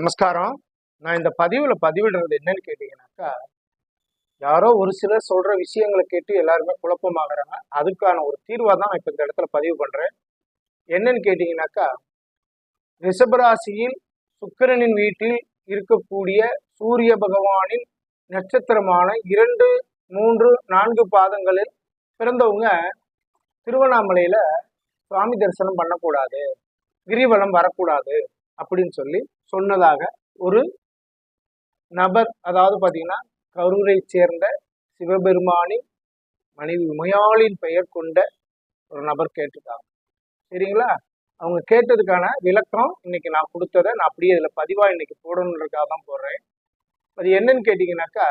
நமஸ்காரம். நான் இந்த பதிவுல பதிவிடுறது என்னன்னு கேட்டீங்கன்னாக்கா யாரோ ஒரு சிலர் சொல்ற விஷயங்களை கேட்டு எல்லாருமே குழப்பமாகறாங்க. அதுக்கான ஒரு தீர்வா தான் நான் இப்ப இந்த இடத்துல பதிவு பண்றேன். என்னன்னு கேட்டீங்கன்னாக்கா ரிஷபராசியில் சுக்கிரனின் வீட்டில் இருக்கக்கூடிய சூரிய பகவானின் நட்சத்திரமான இரண்டு மூன்று நான்கு பாதங்களில் பிறந்தவங்க திருவண்ணாமலையில சுவாமி தரிசனம் பண்ணக்கூடாது. கிரிவலம் வரக்கூடாது அப்படின்னு சொல்லி சொன்னதாக ஒரு நபர் அதாவது பார்த்தீங்கன்னா கரூரை சேர்ந்த சிவபெருமானின் மனைவி உமையாளின் பெயர் கொண்ட ஒரு நபர் கேட்டிருக்காங்க. சரிங்களா? அவங்க கேட்டதுக்கான விளக்கம் இன்னைக்கு நான் கொடுத்ததை நான் அப்படியே இதில் பதிவாக இன்னைக்கு போடணுன்றதுக்காக தான் போடுறேன். அது என்னன்னு கேட்டிங்கனாக்கா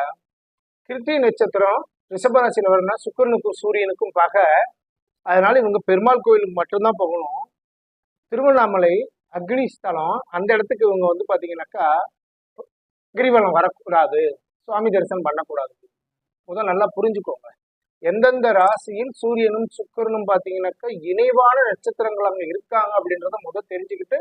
கிருத்தி நட்சத்திரம் ரிஷபராசியில் வரணும்னா சுக்கிரனுக்கும் சூரியனுக்கும் பகை அதனால இவங்க பெருமாள் கோயிலுக்கு மட்டும்தான் போகணும். திருவண்ணாமலை அக்னி ஸ்தலம் அந்த இடத்துக்கு இவங்க வந்து பார்த்தீங்கன்னாக்கா கிரிவலம் வரக்கூடாது சுவாமி தரிசனம் பண்ணக்கூடாது. முதல் நல்லா புரிஞ்சுக்கோங்க. எந்தெந்த ராசியில் சூரியனும் சுக்கரனும் பார்த்தீங்கன்னாக்கா இணைவான நட்சத்திரங்கள் அங்கே இருக்காங்க அப்படின்றத முதல் தெரிஞ்சுக்கிட்டு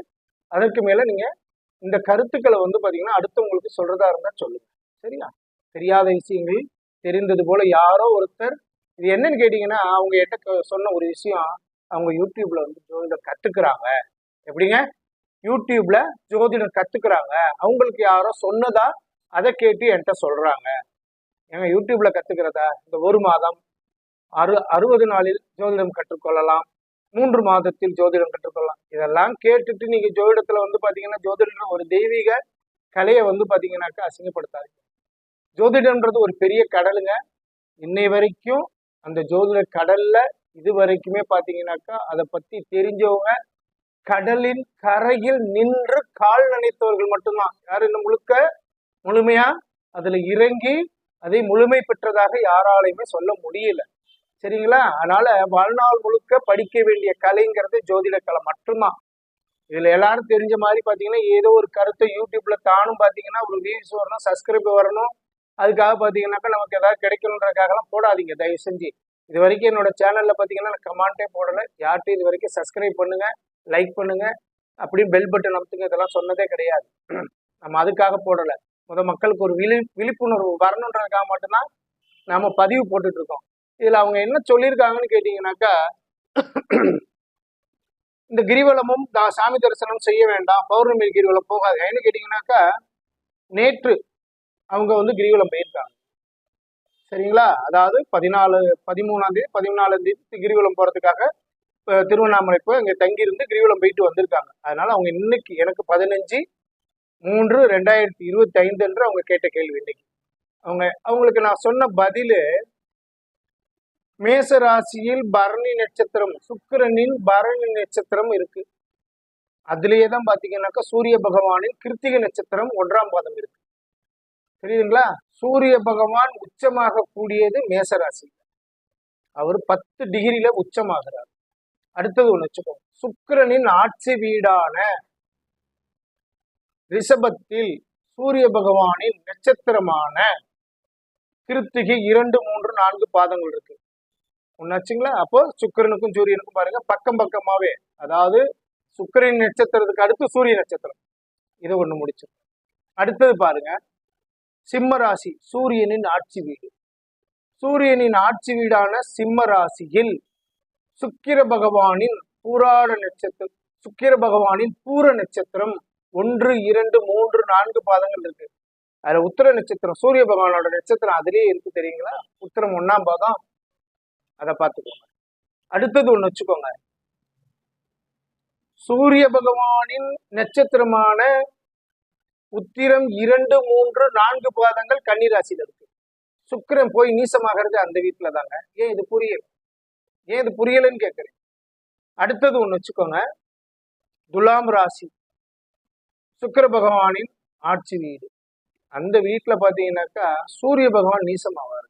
அதற்கு மேலே நீங்கள் இந்த கருத்துக்களை வந்து பார்த்தீங்கன்னா அடுத்தவங்களுக்கு சொல்றதா இருந்தால் சொல்லுங்க. சரியா? தெரியாத விஷயங்கள் தெரிந்தது போல யாரோ ஒருத்தர் இது என்னன்னு கேட்டீங்கன்னா அவங்க என்கிட்ட சொன்ன ஒரு விஷயம் அவங்க யூடியூப்ல வந்து ஜோதிடம் கத்துக்கிறாங்க. எப்படிங்க? யூடியூப்ல ஜோதிடம் கத்துக்கிறாங்க. அவங்களுக்கு யாரோ சொன்னதா அதை கேட்டு என்கிட்ட சொல்றாங்க. எங்க யூடியூப்ல கத்துக்கிறதா? இந்த ஒரு மாதம் அறு அறுபது நாளில் ஜோதிடம் கற்றுக்கொள்ளலாம். மூன்று மாதத்தில் ஜோதிடம் கற்றுக்கொள்ளலாம். இதெல்லாம் கேட்டுட்டு நீங்க ஜோதிடத்துல வந்து பாத்தீங்கன்னா ஜோதிடம் ஒரு தெய்வீக கலையை வந்து பாத்தீங்கன்னாக்கா அசிங்கப்படுத்தாதீங்க. ஜோதிடம்ன்றது ஒரு பெரிய கடலுங்க. இன்னை வரைக்கும் அந்த ஜோதிட கடல்ல இது வரைக்குமே பாத்தீங்கன்னாக்கா அதை பத்தி தெரிஞ்சவங்க கடலின் கரையில் நின்று கால் நினைத்தவர்கள் மட்டும்தான் யார் இன்னும் முழுக்க? முழுமையா? அதுல இறங்கி அதை முழுமை பெற்றதாக யாராலையுமே சொல்ல முடியல. சரிங்களா? அதனால வாழ்நாள் முழுக்க படிக்க வேண்டிய கலைங்கிறது ஜோதிட கலை மட்டும்தான். இதுல எல்லாரும் தெரிஞ்ச மாதிரி பாத்தீங்கன்னா ஏதோ ஒரு கருத்தை யூடியூப்ல தானும் பாத்தீங்கன்னா ஒரு வியூஸ் வரணும் சப்ஸ்கிரைப் வரணும். அதுக்காக பாத்தீங்கன்னாக்கா நமக்கு ஏதாவது கிடைக்கணுன்றதுக்காகலாம் போடாதீங்க. தயவு செஞ்சு. இது வரைக்கும் என்னோட சேனல்ல பாத்தீங்கன்னா நான் கமெண்டே போடல. யார்கிட்டையும் இது வரைக்கும் சப்ஸ்கிரைப் பண்ணுங்க. லைக் பண்ணுங்க. அப்படியும் பெல் பட்டன் அமுத்துங்க. இதெல்லாம் சொன்னதே கிடையாது. நம்ம அதுக்காக போடல. முத மக்களுக்கு ஒரு விழி விழிப்புணர்வு வரணுன்றதுக்காக மட்டும்தான் நாம பதிவு போட்டுட்டு இருக்கோம் இதுல அவங்க என்ன சொல்லியிருக்காங்கன்னு கேட்டீங்கன்னாக்கா இந்த கிரிவலமும் தா- சாமி தரிசனம் செய்ய வேண்டாம். பௌர்ணமி கிரிவலம் போகாது ஏன்னு கேட்டீங்கன்னாக்கா நேற்று அவங்க வந்து கிரிவலம் போயிருக்காங்க. சரிங்களா? அதாவது பதினாலு பதிமூணாம் தேதி பதினாலாம் தேதி கிரிவலம் போறதுக்காக திருவண்ணாமலை போய் அங்கே தங்கியிருந்து கிரிவலம் போயிட்டு வந்திருக்காங்க. அதனால அவங்க இன்னைக்கு எனக்கு பதினஞ்சு மூன்று ரெண்டாயிரத்தி இருபத்தி ஐந்துன்ற அவங்க கேட்ட கேள்வி இன்னைக்கு. அவங்க அவங்களுக்கு நான் சொன்ன பதில் மேச ராசியில் பரணி நட்சத்திரம் சுக்கிரனின் பரணி நட்சத்திரம் இருக்கு. அதுலேயே தான் பார்த்தீங்கன்னாக்கா சூரிய பகவானின் கிருத்திக நட்சத்திரம் ஒன்றாம் பாதம் இருக்கு. தெரியுதுங்களா? சூரிய பகவான் உச்சமாக கூடியது மேசராசி அவர் பத்து டிகிரியில உச்சமாகிறார். அடுத்தது ஒண்ணு வச்சுக்கோங்க. சுக்கிரனின் ஆட்சி வீடான ரிஷபத்தில் சூரிய பகவானின் நட்சத்திரமான கிருத்திகை இரண்டு மூன்று நான்கு பாதங்கள் இருக்கு. ஒன்னாச்சுங்களா அப்போ சுக்கிரனுக்கும் சூரியனுக்கும் பாருங்க பக்கம் பக்கமாவே. அதாவது சுக்கரின் நட்சத்திரத்துக்கு அடுத்து சூரிய நட்சத்திரம். இதை ஒண்ணு முடிச்சிருக்கோம் அடுத்தது பாருங்க சிம்ம ராசி சூரியனின் ஆட்சி வீடு. சூரியனின் ஆட்சி வீடான சிம்ம ராசியில் சுக்கிர பகவானின் பூராட நட்சத்திரம் சுக்கிர பகவானின் பூர நட்சத்திரம். ஒன்று இரண்டு மூன்று நான்கு பாதங்கள் இருக்கு. அதுல உத்தர நட்சத்திரம் சூரிய பகவானோட நட்சத்திரம் அதுலயே இருக்கு தெரியுங்களா? உத்தரம் ஒண்ணாம் பாதம். அதை பார்த்துக்கோங்க. அடுத்தது ஒண்ணு வச்சுக்கோங்க. சூரிய பகவானின் நட்சத்திரமான உத்திரம் இரண்டு மூன்று நான்கு பாதங்கள் கன்னிராசியில இருக்கு. சுக்கிரன் போய் நீசமாகிறது அந்த வீட்டுலதாங்க. ஏன் இது புரியல? ஏன் இது புரியலன்னு கேட்குறேன் அடுத்தது ஒன்று வச்சுக்கோங்க. துலாம் ராசி. சுக்கர பகவானின் ஆட்சி வீடு. அந்த வீட்டில் பார்த்தீங்கன்னாக்கா சூரிய பகவான் நீசமாவார்.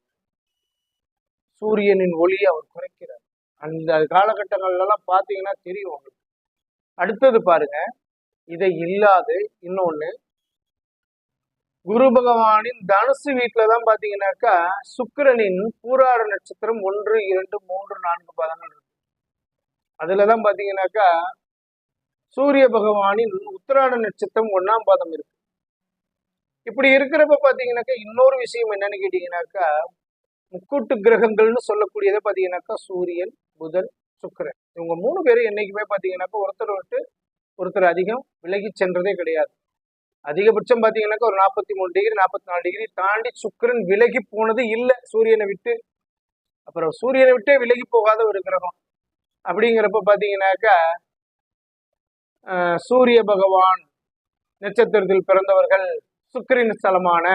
சூரியனின் ஒளியை அவர் குறைக்கிறார். அந்த காலகட்டங்கள்லாம் பார்த்தீங்கன்னா தெரியும் உங்களுக்கு. அடுத்தது பாருங்க. இதை இல்லாது இன்னொன்று குரு பகவானின் தனுசு வீட்டுல தான் பாத்தீங்கன்னாக்கா சுக்கிரனின் பூராட நட்சத்திரம் ஒன்று இரண்டு மூன்று நான்கு பதங்கள் இருக்கு. அதுலதான் பாத்தீங்கன்னாக்கா சூரிய பகவானின் உத்திராட நட்சத்திரம் ஒன்னாம் பாதம் இருக்கு. இப்படி இருக்கிறப்ப பாத்தீங்கன்னாக்கா இன்னொரு விஷயம் என்னன்னு கேட்டீங்கன்னாக்கா முக்கூட்டு கிரகங்கள்னு சொல்லக்கூடியதை பாத்தீங்கன்னாக்கா சூரியன் புதன் சுக்கரன். இவங்க மூணு பேரும் என்னைக்குமே பாத்தீங்கன்னாக்கா ஒருத்தர் விட்டு ஒருத்தர் அதிகம் விலகி சென்றதே கிடையாது. அதிகபட்சம் பாத்தீங்கன்னாக்கா ஒரு நாற்பத்தி மூணு டிகிரி நாற்பத்தி நாலு டிகிரி தாண்டி சுக்கிரன் விலகி போனது இல்லை சூரியனை விட்டு. அப்புறம் சூரியனை விட்டே விலகி போகாத ஒரு கிரகம். அப்படிங்கிறப்ப பாத்தீங்கன்னாக்கா ஆஹ், சூரிய பகவான் நட்சத்திரத்தில் பிறந்தவர்கள் சுக்கரின் ஸ்தலமான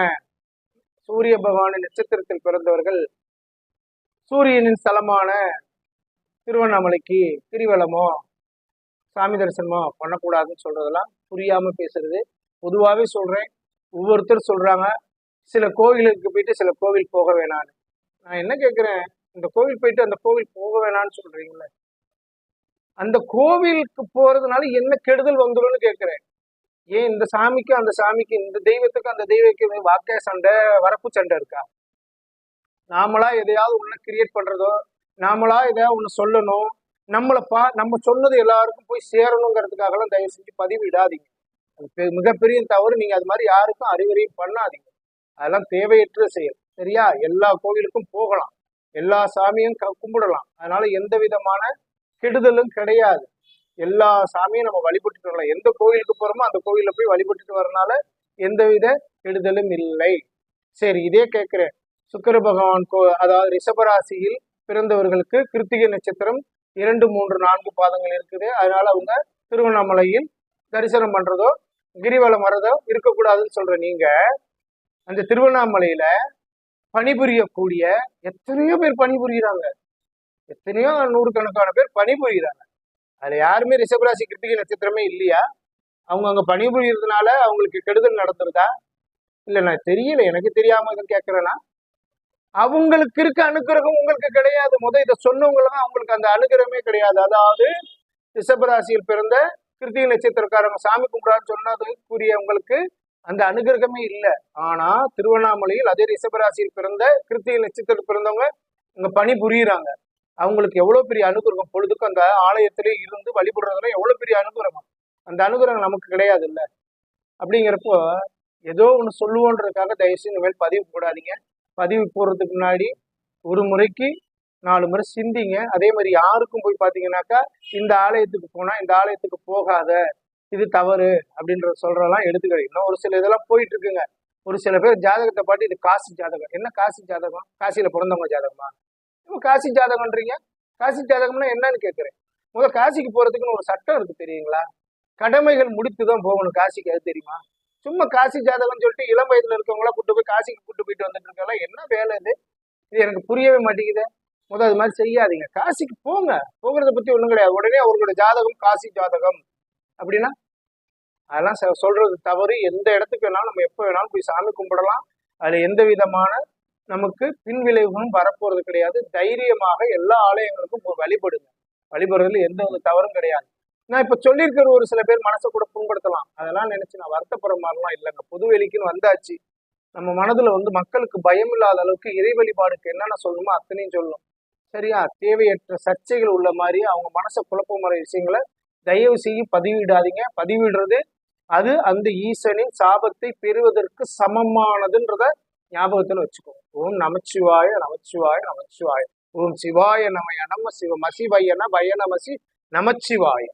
சூரிய பகவான் நட்சத்திரத்தில் பிறந்தவர்கள் சூரியனின் ஸ்தலமான திருவண்ணாமலைக்கு திரிவலமோ சாமி தரிசனமோ பண்ணக்கூடாதுன்னு சொல்றதெல்லாம் புரியாம பேசுறது. பொதுவாகவே சொல்கிறேன் ஒவ்வொருத்தர் சொல்கிறாங்க சில கோவிலுக்கு போயிட்டு சில கோவில் போக வேணான்னு. நான் என்ன கேட்குறேன் இந்த கோவில் போயிட்டு அந்த கோவில் போக வேணான்னு சொல்கிறீங்களே அந்த கோவிலுக்கு போகிறதுனால என்ன கெடுதல் வந்துரும்னு கேட்குறேன் ஏன் இந்த சாமிக்கு அந்த சாமிக்கு இந்த தெய்வத்துக்கு அந்த தெய்வத்துக்கு வாக்கே சண்டை வரப்பு சண்டை இருக்கா? நாமளா எதையாவது ஒன்று கிரியேட் பண்ணுறதோ நாமளா எதையாவது ஒன்று சொல்லணும். நம்மளை பா நம்ம சொன்னது எல்லாருக்கும் போய் சேரணுங்கிறதுக்காகலாம் தயவு செஞ்சு பதிவிடாதீங்க இடாதீங்க. மிகப்பெரிய தவறு நீங்க அது மாதிரி யாருக்கும் அறிவுரையும் பண்ணாதீங்க. அதெல்லாம் தேவையற்ற செயல். சரியா? எல்லா கோவிலுக்கும் போகலாம். எல்லா சாமியும் க- கும்பிடலாம். அதனால எந்த விதமான கெடுதலும் கிடையாது. எல்லா சாமியும் நம்ம வழிபட்டுட்டு வரலாம். எந்த கோவிலுக்கு போறோமோ அந்த கோவில போய் வழிபட்டுட்டு வரனால எந்தவித கெடுதலும் இல்லை. சரி இதே கேட்கிறேன். சுக்கர பகவான் கோ அதாவது ரிஷபராசியில் பிறந்தவர்களுக்கு கிருத்திகை நட்சத்திரம் இரண்டு மூன்று நான்கு பாதங்கள் இருக்குது. அதனால அவங்க திருவண்ணாமலையில் தரிசனம் பண்றதோ கிரிவலம் மரதம் இருக்கக்கூடாதுன்னு சொல்ற நீங்க அந்த திருவண்ணாமலையில பணிபுரியக்கூடிய எத்தனையோ பேர் பணிபுரியுறாங்க. எத்தனையோ நூறுக்கணக்கான பேர் பணிபுரியுறாங்க. அதுல யாருமே ரிஷபராசி கிருத்திகை நட்சத்திரமே இல்லையா? அவங்க அங்க பணிபுரியறதுனால அவங்களுக்கு கெடுதல் நடந்துருதா? இல்ல நான் தெரியல. எனக்கு தெரியாம இதை கேட்கறேன்னா அவங்களுக்கு இருக்க அனுகிரகம் உங்களுக்கு கிடையாது. முத இதை சொன்னவங்களும் அவங்களுக்கு அந்த அனுகிரகமே கிடையாது. அதாவது ரிஷபராசியில் பிறந்த கிருத்திகை நட்சத்திரக்காரங்க சாமி கும்பிடான்னு சொன்னது கூறியவங்களுக்கு அந்த அனுகிரகமே இல்லை. ஆனா திருவண்ணாமலையில் அதே ரிஷபராசியில் பிறந்த கிருத்திகை நட்சத்திரத்தில் பிறந்தவங்க இங்க பணி புரியுறாங்க. அவங்களுக்கு எவ்வளவு பெரிய அனுகிரகம்? பொழுதுக்கும் அந்த ஆலயத்திலே இருந்து வழிபடுறதுல எவ்வளவு பெரிய அனுகிரகம்? அந்த அனுகிரகம் நமக்கு கிடையாது இல்ல அப்படிங்கிறப்போ ஏதோ ஒன்று சொல்லுவோன்றதுக்காக தயவுசெய்து இந்த பதிவு போடாதீங்க. பதிவு போடுறதுக்கு முன்னாடி ஒரு முறைக்கு நாலு முறை சிந்திங்க. அதே மாதிரி யாருக்கும் போய் பார்த்தீங்கன்னாக்கா இந்த ஆலயத்துக்கு போனால் இந்த ஆலயத்துக்கு போகாத இது தவறு அப்படின்றத சொல்கிறதெல்லாம் எடுத்துக்கிறது இன்னும் ஒரு சில இதெல்லாம் போயிட்டு இருக்குங்க ஒரு சில பேர் ஜாதகத்தை பாட்டு இது காசி ஜாதகம். என்ன காசி ஜாதகம்? காசியில பிறந்தவங்க ஜாதகமா? இப்போ காசி ஜாதகம்ன்றீங்க? காசி ஜாதகம்னா என்னன்னு கேட்குறேன். முதல்ல காசிக்கு போறதுக்குன்னு ஒரு சட்டம் இருக்கு தெரியுங்களா? கடமைகள் முடித்து தான் போகணும். காசிக்கு அது தெரியுமா? சும்மா காசி ஜாதகம்னு சொல்லிட்டு இளம் வயதுல இருக்கவங்களா கூட்டு போய் காசிக்கு கூட்டு போயிட்டு வந்துட்டு இருக்கலாம் என்ன வேலை இது? இது எனக்கு புரியவே மாட்டேங்குது. முதல் அது மாதிரி செய்யாதீங்க. காசிக்கு போங்க. போகிறத பத்தி ஒண்ணும் கிடையாது. உடனே அவர்களோட ஜாதகம் காசி ஜாதகம். அப்படின்னா அதெல்லாம் சொல்றது தவறு. எந்த இடத்துக்கு வேணாலும் நம்ம எப்போ வேணாலும் போய் சாமி கும்பிடலாம். அதுல எந்த விதமான நமக்கு பின்விளைவுகளும் வரப்போறது கிடையாது. தைரியமாக எல்லா ஆலயங்களுக்கும் வழிபடுங்க. வழிபடுறதுல எந்த ஒரு தவறும் கிடையாது. நான் இப்ப சொல்லியிருக்கிற ஒரு சில பேர் மனசை கூட புண்படுத்தலாம். அதெல்லாம் நினைச்சு நான் வருத்தப்படுற மாதிரிலாம் இல்லைங்க. பொது வெளிக்குன்னு வந்தாச்சு. நம்ம மனதுல வந்து மக்களுக்கு பயம் இல்லாத அளவுக்கு இறை வழிபாடுக்கு என்னென்ன சொல்லணுமோ அத்தனையும் சொல்லணும். சரியா தேவையற்ற சர்ச்சைகள் உள்ள மாதிரி அவங்க மனசை குழப்பமுறை விஷயங்களை தயவு செய்து பதிவிடாதீங்க. பதிவிடுறது அது அந்த ஈசனின் சாபத்தை பெறுவதற்கு சமமானதுன்றத ஞாபகத்தில் வச்சுக்கோ. ஓம் நமச்சிவாய நமச்சிவாய நமச்சிவாய. ஓம் சிவாய நமய நம சிவ மசி பயன பய நமசி நமச்சிவாய.